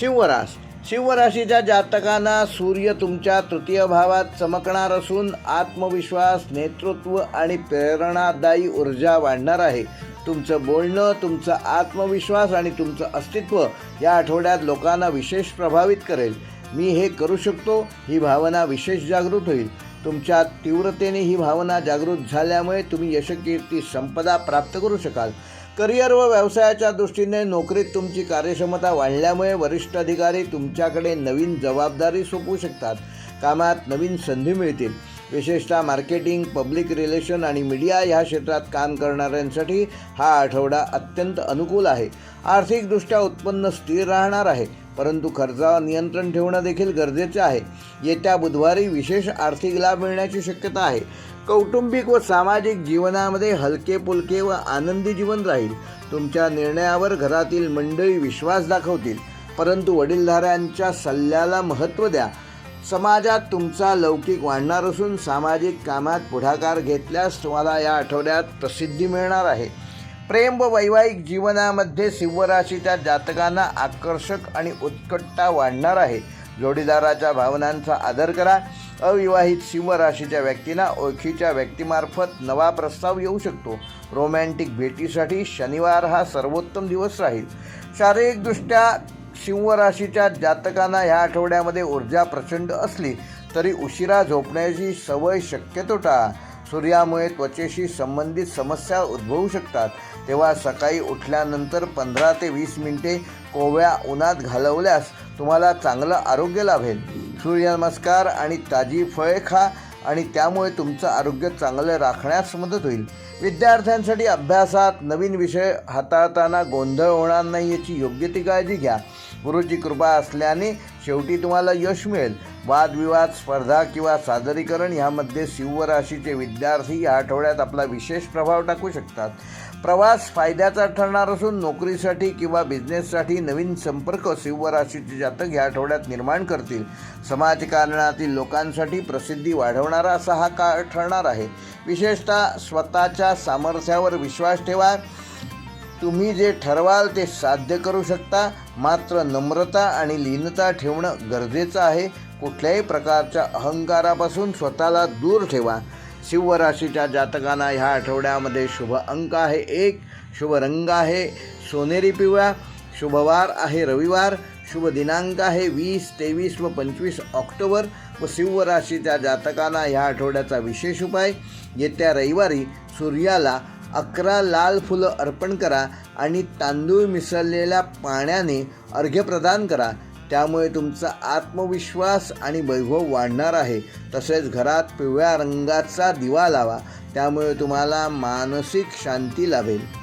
शिवरास. शिवराशीच्या जातकांना सूर्य तुमच्या तृतीय भावात चमकणार असून आत्मविश्वास नेतृत्व आणि प्रेरणादायी ऊर्जा वाढणार आहे. तुमचं बोलणं तुमचा आत्मविश्वास आणि तुमचं अस्तित्व या आठवड्यात लोकांना विशेष प्रभावित करेल. मी हे करू शकतो ही भावना विशेष जागृत होईल. तुमच्या तीव्रतेने ही भावना जागृत झाल्यामुळे तुम्ही यशकीर्ती संपदा प्राप्त करू शकाल. करिअर व व्यवसायाच्या दृष्टीने नोकरीत तुमची कार्यक्षमता वाढल्यामुळे वरिष्ठ अधिकारी तुमच्याकडे नवीन जबाबदारी सोपवू शकतात. कामात नवीन संधी मिळतील. विशेषतः मार्केटिंग पब्लिक रिलेशन आणि मीडिया ह्या क्षेत्रात काम करणाऱ्यांसाठी हा आठवडा अत्यंत अनुकूल आहे. आर्थिकदृष्ट्या उत्पन्न स्थिर राहणार आहे परंतु खर्चावर नियंत्रण ठेवणं देखील गरजेचं आहे. येत्या बुधवारी विशेष आर्थिक लाभ मिळण्याची शक्यता आहे. कौटुंबिक व सामाजिक जीवनामध्ये हलके पुलके व आनंदी जीवन राहील. तुमच्या निर्णयावर घरातील मंडळी विश्वास दाखवतील. परंतु वडीलधाऱ्यांच्या सल्ल्याला महत्त्व द्या. समाजात तुमचा लौकिक वाढणार असून सामाजिक कामात पुढाकार घेतल्यास तुम्हाला या आठवड्यात प्रसिद्धी मिळणार आहे. प्रेम व वैवाहिक जीवनामध्ये सिंहराशीच्या जातकांना आकर्षक आणि उत्कटता वाढणार आहे. जोडीदाराच्या भावनांचा आदर करा. अविवाहित सिंह राशीच्या व्यक्तींना ओळखीच्या व्यक्तीमार्फत नवा प्रस्ताव येऊ शकतो. रोमॅन्टिक भेटीसाठी शनिवार हा सर्वोत्तम दिवस राहील. शारीरिकदृष्ट्या सिंह राशीच्या जातकांना ह्या आठवड्यामध्ये ऊर्जा प्रचंड असली तरी उशिरा झोपण्याची सवय शक्यतो टाळा सूर्यामुळे त्वचेशी संबंधित समस्या उद्भवू शकतात. तेव्हा सकाळी उठल्यानंतर पंधरा ते वीस मिनिटे कोवळ्या उन्हात घालवल्यास तुम्हाला चांगलं आरोग्य लाभेल. सूर्यनमस्कार आणि ताजी फळे खा आणि त्यामुळे तुमचं आरोग्य चांगलं राखण्यास मदत होईल. विद्यार्थ्यांसाठी अभ्यासात नवीन विषय हाताळताना गोंधळ होणार नाही याची योग्य ती काळजी घ्या. गुरुची कृपा असल्याने शेवटी तुम्हाला यश मिळेल. वादविवाद स्पर्धा किंवा सादरीकरण ह्यामध्ये सिंह विद्यार्थी या आठवड्यात आपला विशेष प्रभाव टाकू शकतात. प्रवास फायद्याचा ठरणार असून नोकरीसाठी किंवा बिझनेससाठी नवीन संपर्क सिंह जातक या आठवड्यात निर्माण करतील. समाजकारणातील लोकांसाठी प्रसिद्धी वाढवणारा असा हा काळ ठरणार आहे. विशेषतः स्वतःच्या सामर्थ्यावर विश्वास ठेवा. तुम्ही जे ठरवाल ते साध्य करू शकता. मात्र नम्रता आणि लीनता ठेवणं गरजेचं आहे. कुठल्याही प्रकारच्या अहंकारापासून स्वतःला दूर ठेवा. शिवराशीच्या जातकांना ह्या आठवड्यामध्ये शुभ अंक आहे एक. शुभ रंग आहे. सोनेरी पिवळा. शुभवार आहे रविवार. शुभ दिनांक आहे वीस तेवीस व पंचवीस ऑक्टोबर व शिवराशीच्या जातकांना ह्या आठवड्याचा विशेष उपाय. येत्या रविवारी सूर्याला अकरा लाल फुलं अर्पण करा आणि तांदूळ मिसळलेल्या पाण्याने अर्घ्य प्रदान करा. त्यामुळे तुमचा आत्मविश्वास आणि वैभव वाढणार आहे. तसेच घरात पिवळ्या रंगाचा दिवा लावा. त्यामुळे तुम्हाला मानसिक शांती लाभेल.